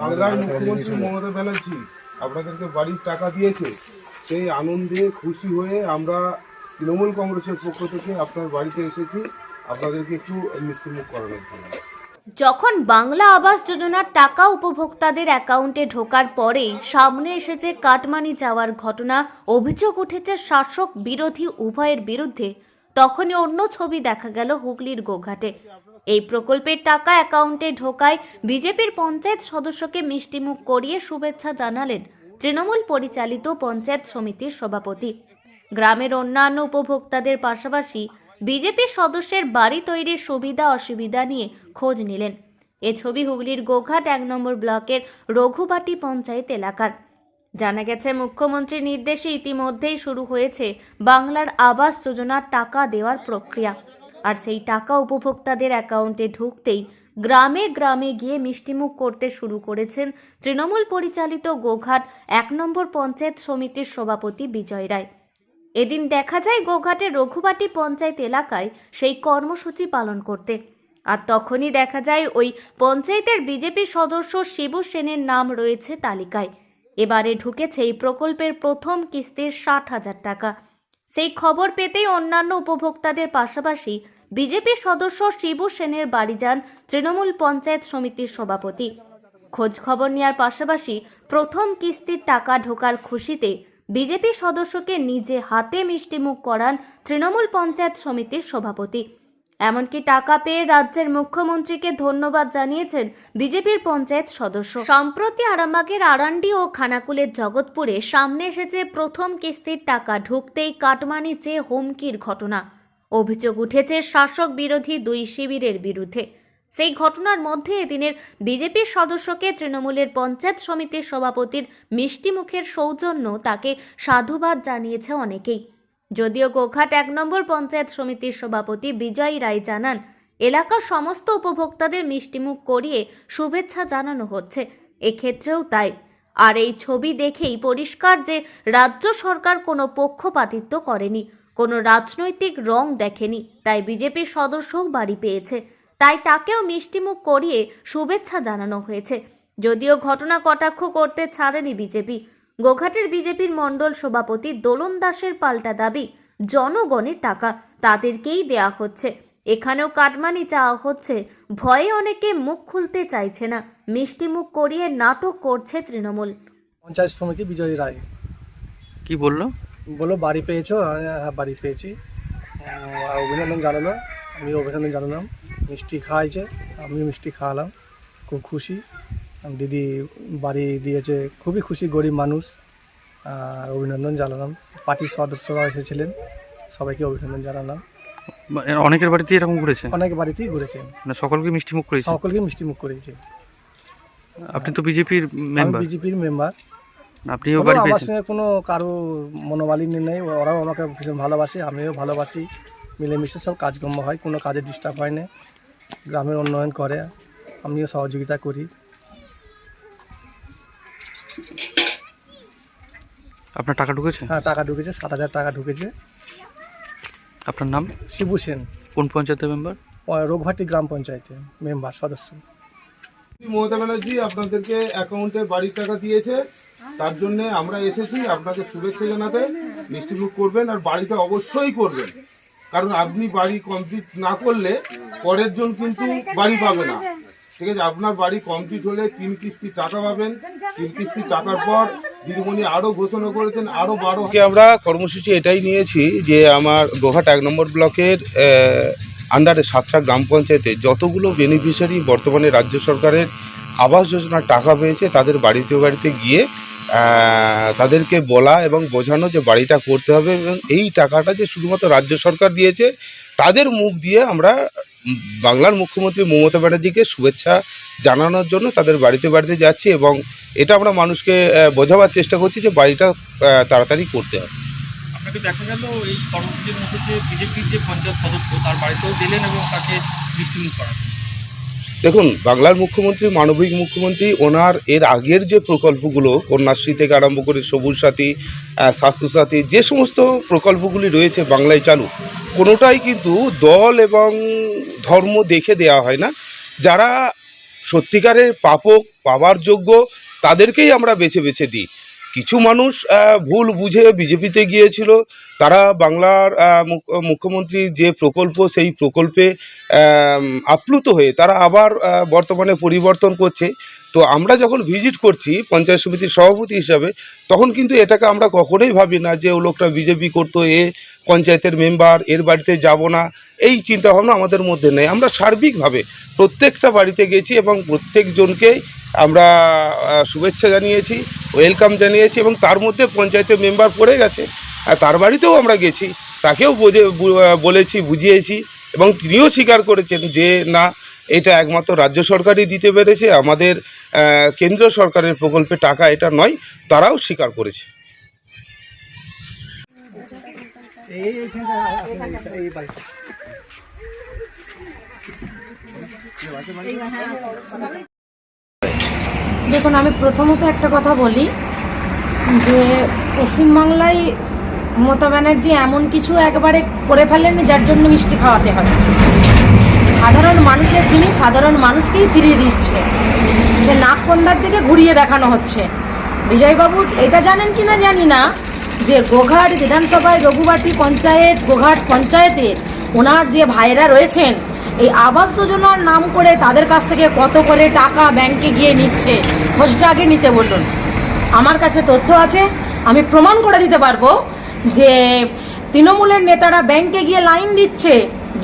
বাংলার মুখ্যমন্ত্রী মমতা ব্যানার্জি আপনাদেরকে বাড়ির টাকা দিয়েছে, সেই আনন্দে খুশি হয়ে আমরা তৃণমূল কংগ্রেসের পক্ষ থেকে আপনার বাড়িতে এসেছি। আপনাদেরকে একটু মিষ্টিমুখ করানোর জন্য। যখন বাংলা আবাস যোজনার টাকা উপভোক্তাদের অ্যাকাউন্টে ঢোকার পরেই সামনে এসেছে কাটমানি যাওয়ার ঘটনা, অভিযোগ উঠেছে শাসক বিরোধী উভয়ের বিরুদ্ধে। তখনই অন্য ছবি দেখা গেল হুগলির গোঘাটে। এই প্রকল্পের টাকা অ্যাকাউন্টে ঢোকায় বিজেপির পঞ্চায়েত সদস্যকে মিষ্টিমুখ করিয়ে শুভেচ্ছা জানালেন তৃণমূল পরিচালিত পঞ্চায়েত সমিতির সভাপতি। গ্রামের অন্যান্য উপভোক্তাদের পাশাপাশি বিজেপি সদস্যের বাড়ি তৈরির সুবিধা অসুবিধা নিয়ে খোঁজ নিলেন। এ ছবি হুগলির গোঘাট এক নম্বর ব্লকের রঘুবাটি পঞ্চায়েত এলাকার। জানা গেছে, মুখ্যমন্ত্রীর নির্দেশে ইতিমধ্যেই শুরু হয়েছে বাংলার আবাস যোজনার টাকা দেওয়ার প্রক্রিয়া। আর সেই টাকা উপভোক্তাদের অ্যাকাউন্টে ঢুকতেই গ্রামে গ্রামে গিয়ে মিষ্টিমুখ করতে শুরু করেছেন তৃণমূল পরিচালিত গোঘাট এক নম্বর পঞ্চায়েত সমিতির সভাপতি বিজয় রায়। এদিন দেখা যায়, গোঘাটের রঘুবাটি পঞ্চায়েত এলাকায় সেই কর্মসূচি পালন করতে। আর তখনই দেখা যায়, ওই পঞ্চায়েতের বিজেপি সদস্য শিবু সেনের নাম রয়েছে তালিকায়। এবারে ঢুকেছে এই প্রকল্পের প্রথম কিস্তির ষাট হাজার টাকা। সেই খবর পেতেই অন্যান্য উপভোক্তাদের পাশাপাশি বিজেপি সদস্য শিবু সেনের বাড়ি যান তৃণমূল পঞ্চায়েত সমিতির সভাপতি। খোঁজ খবর নেওয়ার পাশাপাশি প্রথম কিস্তির টাকা ঢোকার খুশিতে বিজেপি সদস্যকে নিজে হাতে মিষ্টিমুখ করান তৃণমূল পঞ্চায়েত সমিতির সভাপতি। এমনকি টাকা পেয়ে রাজ্যের মুখ্যমন্ত্রীকে ধন্যবাদ জানিয়েছেন বিজেপির পঞ্চায়েত সদস্য। সম্প্রতি আরামবাগের আরান্ডি ও খানাকুলের জগৎপুরে সামনে এসেছে প্রথম কিস্তির টাকা, ঢুকতেই কাটমানি চেয়ে হুমকির ঘটনা। অভিযোগ উঠেছে, শাসক বিরোধী দুই শিবিরের বিরুদ্ধে। সেই ঘটনার মধ্যে এদিনের বিজেপির সদস্যকে তৃণমূলের পঞ্চায়েত সমিতির সভাপতির মিষ্টিমুখের সৌজন্য তাকে সাধুবাদ জানিয়েছে অনেকেই। যদিও গোঘাট এক নম্বর পঞ্চায়েত সমিতির সভাপতি বিজয় রায় জানান, এলাকার সমস্ত উপভোক্তাদের মিষ্টিমুখ করিয়ে শুভেচ্ছা জানানো হচ্ছে। এক্ষেত্রেও তাই। আর এই ছবি দেখেই পরিষ্কার যে রাজ্য সরকার কোনো পক্ষপাতিত্ব করেনি, কোনো রাজনৈতিক রং দেখেনি, তাই বিজেপির সদস্যও বাড়ি পেয়েছে। তাই তাকেও মিষ্টিমুখ করিয়ে শুভেচ্ছা জানানো হয়েছে। যদিও ঘটনা কটাক্ষ করতে ছাড়েনি বিজেপি গোঘাটের বিজেপির মণ্ডল সভাপতি দোলন দাসের পাল্টা দাবি জনগণের টাকা তাদেরকেই দেয়া হচ্ছে। এখানেও কাটমানি চাওয়া হচ্ছে। ভয়ে অনেকে মুখ খুলতে চাইছে না। মিষ্টি মুখ করিয়ে নাটক করছে তৃণমূল। পঞ্চায়েত সমিতি বিজয় রায়। কি বলল? বলল বাড়ি পেয়েছ? আমি, হ্যাঁ বাড়ি পেয়েছি। আর অভিনন্দন জানালো আমি অভিনন্দন জানালাম। মিষ্টি খাওয়াইছে আমিও মিষ্টি খাওয়ালাম। খুব খুশি। দিদি বাড়ি দিয়েছে। খুবই খুশি গরিব মানুষ। আর অভিনন্দন জানালাম। পার্টির সদস্যরা এসেছিলেন সবাইকে অভিনন্দন জানালাম। অনেকের বাড়িতে এরকম ঘুরেছে অনেক বাড়িতেই ঘুরেছেন। মানে সকলকে মিষ্টি মুখ করেছে সকলকে মিষ্টি মুখ করেছে। আপনি তো বিজেপির মেম্বার বিজেপির মেম্বার আপনিও বাড়ি আমার সঙ্গে কোনো কারও মনোমালিন্য নেই। ওরাও আমাকে ভীষণ ভালোবাসে আমিও ভালোবাসি। মিলেমিশে সব কাজকর্ম হয় কোনো কাজে ডিস্টার্ব হয় না। গ্রামের উন্নয়ন করে আমিও সহযোগিতা করি। আপনার টাকা ঢুকেছে? হ্যাঁ টাকা ঢুকেছে সাত হাজার টাকা ঢুকেছে। আপনার নাম? শিবু সেন। কোন পঞ্চায়েতের মেম্বার রোগভাটি গ্রাম পঞ্চায়েতে মেম্বার সদস্য। মমতা ব্যানার্জি আপনাদেরকে অ্যাকাউন্টে বাড়ির টাকা দিয়েছে। তার জন্য আমরা এসেছি আপনাকে শুভেচ্ছা জানাতে। মিষ্টিমুখ করবেন আর বাড়িটা অবশ্যই করবেন। কারণ আপনি বাড়ি কমপ্লিট না করলে পরের জন কিন্তু বাড়ি পাবে না। আছে আপনার বাড়ি কমপ্লিট হলে তিন কিস্তি টাকা পাবেন। তিন কিস্তি টাকার পর দিদিমণি আরও ঘোষণা করেছেন আরও বারো আমরা কর্মসূচি এটাই নিয়েছি যে আমার গোহাট এক নম্বর ব্লকের আন্ডারে সাতটা গ্রাম পঞ্চায়েতে যতগুলো বেনিফিশিয়ারি বর্তমানে রাজ্য সরকারের আবাস যোজনার টাকা পেয়েছে, তাদের বাড়িতে বাড়িতে গিয়ে তাদেরকে বলা এবং বোঝানো যে বাড়িটা করতে হবে এবং এই টাকাটা যে শুধুমাত্র রাজ্য সরকার দিয়েছে তাদের মুখ দিয়ে আমরা বাংলার মুখ্যমন্ত্রী মমতা ব্যানার্জিকে শুভেচ্ছা জানানোর জন্য তাদের বাড়িতে বাড়িতে যাচ্ছি এবং এটা আমরা মানুষকে বোঝাবার চেষ্টা করছি যে বাড়িটা তাড়াতাড়ি করতে হবে। আপনাকে দেখা গেল এই কর্মসূচির মধ্যে যে বিজেপির যে পঞ্চায়েত সদস্য, তার বাড়িতেও দিলেন এবং তাকে মিষ্টিমুখ করান দেখুন, বাংলার মুখ্যমন্ত্রী, মানবিক মুখ্যমন্ত্রী, ওনার এর আগের যে প্রকল্পগুলো, কন্যাশ্রী থেকে আরম্ভ করে সবুজ সাথী স্বাস্থ্যসাথী যে সমস্ত প্রকল্পগুলি রয়েছে বাংলায় চালু, কোনোটাই কিন্তু দল এবং ধর্ম দেখে দেওয়া হয় না। যারা সত্যিকারের পাপক, পাওয়ার যোগ্য, তাদেরকেই আমরা বেছে বেছে দিই। কিছু মানুষ ভুল বুঝে বিজেপিতে গিয়েছিল। তারা বাংলার মুখ্যমন্ত্রীর যে প্রকল্প, সেই প্রকল্পে আপ্লুত হয়ে তারা আবার বর্তমানে পরিবর্তন করছে। তো আমরা যখন ভিজিট করছি পঞ্চায়েত সমিতির সভাপতি হিসাবে, তখন কিন্তু এটাকে আমরা কখনোই ভাবি না যে ও লোকটা বিজেপি করতো, এ পঞ্চায়েতের মেম্বার এর বাড়িতে যাব না। এই চিন্তাভাবনা আমাদের মধ্যে নেই। আমরা সার্বিকভাবে প্রত্যেকটা বাড়িতে গেছি এবং প্রত্যেকজনকেই আমরা শুভেচ্ছা জানিয়েছি ওয়েলকাম জানিয়েছি এবং তার মধ্যে পঞ্চায়েতের মেম্বার পড়ে গেছে। আর তার বাড়িতেও আমরা গেছি তাকেও বোঝে বলেছি বুঝিয়েছি এবং তিনিও স্বীকার করেছেন যে না এটা একমাত্র রাজ্য সরকারই দিতে পেরেছে আমাদের আহ, কেন্দ্র সরকারের প্রকল্পে টাকা এটা নয় তারাও স্বীকার করেছে। দেখুন, আমি প্রথমত একটা কথা বলি যে পশ্চিমবাংলায় মমতা ব্যানার্জি এমন কিছু একবারে করে ফেলেননি যার জন্য মিষ্টি খাওয়াতে হয়। সাধারণ মানুষের জিনিস সাধারণ মানুষকেই ফিরিয়ে দিচ্ছে। যে নাককন্দার দিকে ঘুরিয়ে দেখানো হচ্ছে। বিজয়বাবু, এটা জানেন কি না জানি না, যে গোঘাট বিধানসভায় রঘুবাটি পঞ্চায়েত, গোঘাট পঞ্চায়েতে ওনার যে ভাইরা রয়েছেন এই আবাস যোজনার নাম করে তাদের কাছ থেকে কত করে টাকা ব্যাংকে গিয়ে নিচ্ছে, খোঁজটা আগে নিতে বলুন। আমার কাছে তথ্য আছে, আমি প্রমাণ করে দিতে পারব যে তৃণমূলের নেতারা ব্যাংকে গিয়ে লাইন দিচ্ছে,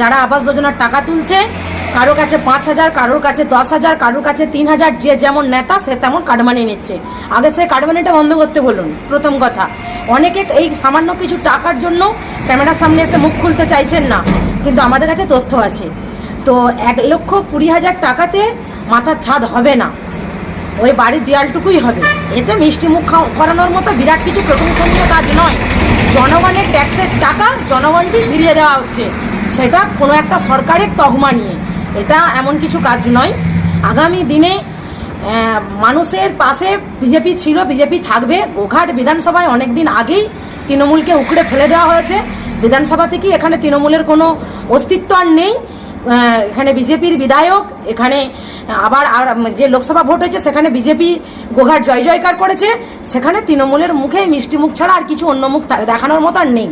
যারা আবাস যোজনার টাকা তুলছে, কারও কাছে পাঁচ হাজার, কারোর কাছে দশ হাজার, কারোর কাছে তিন হাজার, যে যেমন নেতা, সে তেমন কাটমানি নিচ্ছে। আগে সে কাটমানিটা বন্ধ করতে বলুন, প্রথম কথা। অনেকে এই সামান্য কিছু টাকার জন্য ক্যামেরার সামনে এসে মুখ খুলতে চাইছেন না, কিন্তু আমাদের কাছে তথ্য আছে। তো এক লক্ষ কুড়ি হাজার টাকাতে মাথার ছাদ হবে না। ওই বাড়ির দেয়ালটুকুই হবে। এতে মিষ্টি মুখ করানোর মতো বিরাট কিছু প্রশংসনীয় কাজ নয়। জনগণের ট্যাক্সের টাকা জনগণকে ফিরিয়ে দেওয়া হচ্ছে। সেটা কোনো একটা সরকারের তহমা নিয়ে। এটা এমন কিছু কাজ নয়। আগামী দিনে মানুষের পাশে বিজেপি ছিল, বিজেপি থাকবে। গোঘাট বিধানসভায় অনেক দিন আগেই তৃণমূলকে উখড়ে ফেলে দেওয়া হয়েছে। বিধানসভা থেকে এখানে তৃণমূলের কোনো অস্তিত্ব আর নেই। এখানে বিজেপির বিধায়ক, এখানে আবার আর যে লোকসভা ভোট হয়েছে, সেখানে বিজেপি গোঘাট জয় জয়কার করেছে। সেখানে তৃণমূলের মুখে মিষ্টি মুখ ছাড়া আর কিছু অন্য মুখ দেখানোর মতো আর নেই।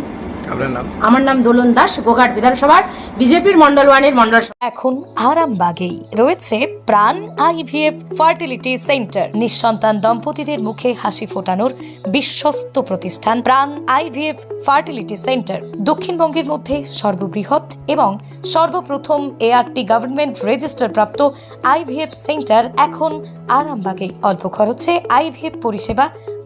আপনার নাম? আমার নাম দোলন দাস গোঘাট বিধানসভার বিজেপির মন্ডল ওয়ানের মন্ডল এখন আরামবাগেই রয়েছে প্রাণ আইভিএফ ফার্টিলিটি সেন্টার। নিঃসন্তান দম্পতিদের মুখে হাসি ফোটানোর বিশ্বস্ত প্রতিষ্ঠান প্রাণ আইভিএফ ফার্টিলিটি সেন্টার। দক্ষিণবঙ্গের মধ্যে সর্ববৃহৎ এবং সর্বপ্রথম এআরটি গভর্নমেন্ট রেজিস্টার প্রাপ্ত আইভিএফ সেন্টার এখন আরামবাগেই। অল্প খরচে আইভিএফ পরিষেবা